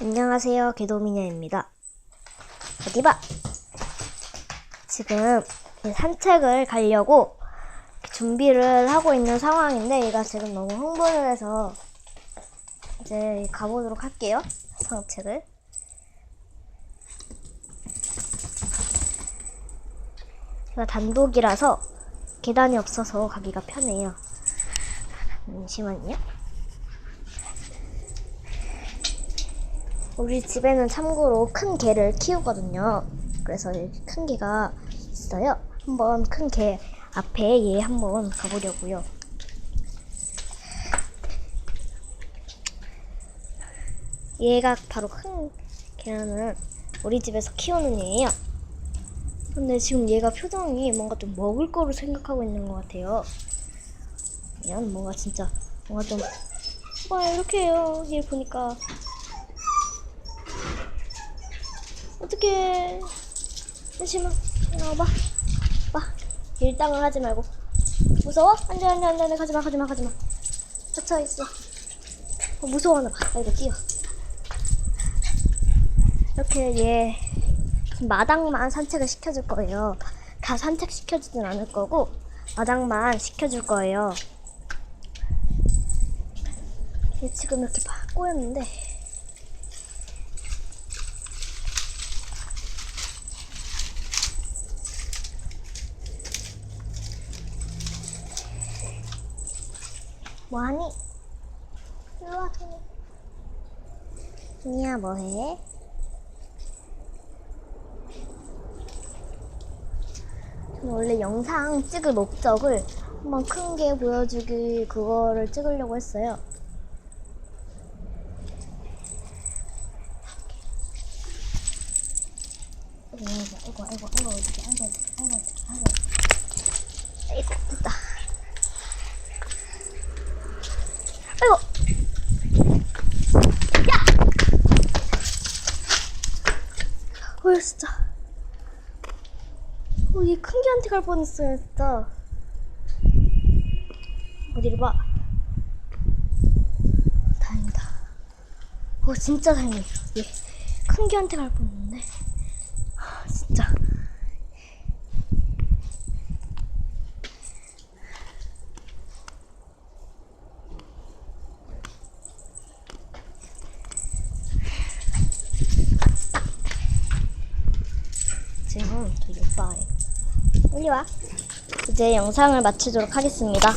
안녕하세요, 개도미녀입니다. 어디 봐! 지금 산책을 가려고 준비를 하고 있는 상황인데, 얘가 지금 너무 흥분을 해서 이제 가보도록 할게요. 산책을. 제가 단독이라서 계단이 없어서 가기가 편해요. 잠시만요. 우리 집에는 참고로 큰 개를 키우거든요. 그래서 여기 큰 개가 있어요. 한번 큰 개 앞에 얘 한번 가보려고요. 얘가 바로 큰 개라는 우리 집에서 키우는 얘예요. 근데 지금 얘가 표정이 뭔가 좀 먹을 거를 생각하고 있는 것 같아요. 얘는 뭔가 진짜 뭔가 좀 와 이렇게 해요. 얘 보니까 어떡해. 잠시만. 나와봐. 봐. 일당을 하지 말고. 무서워? 안 돼, 안 돼, 안 돼, 안 돼. 가지 마, 가지 마, 가지 마. 갇혀 있어. 어, 무서워하나 봐. 나 이거 뛰어. 이렇게 얘 마당만 산책을 시켜줄 거예요. 다 산책 시켜주진 않을 거고 마당만 시켜줄 거예요. 얘 지금 이렇게 막 꼬였는데 뭐하니? 일로와 토니 토니야 뭐해? 원래 영상 찍을 목적을 한번 큰 게 보여주기 그거를 찍으려고 했어요 아이고 아이고 아이고 아이고 아이고 아이고 아이고 됐다 아이고. 야! 어 진짜. 어, 얘큰 개한테 갈 뻔했어요 진짜. 어디를 봐? 다행이다. 어 진짜 다행이에요 얘큰 개한테 갈 뻔했는데 아, 진짜 오빠예요. 빨리 와. 이제 영상을 마치도록 하겠습니다.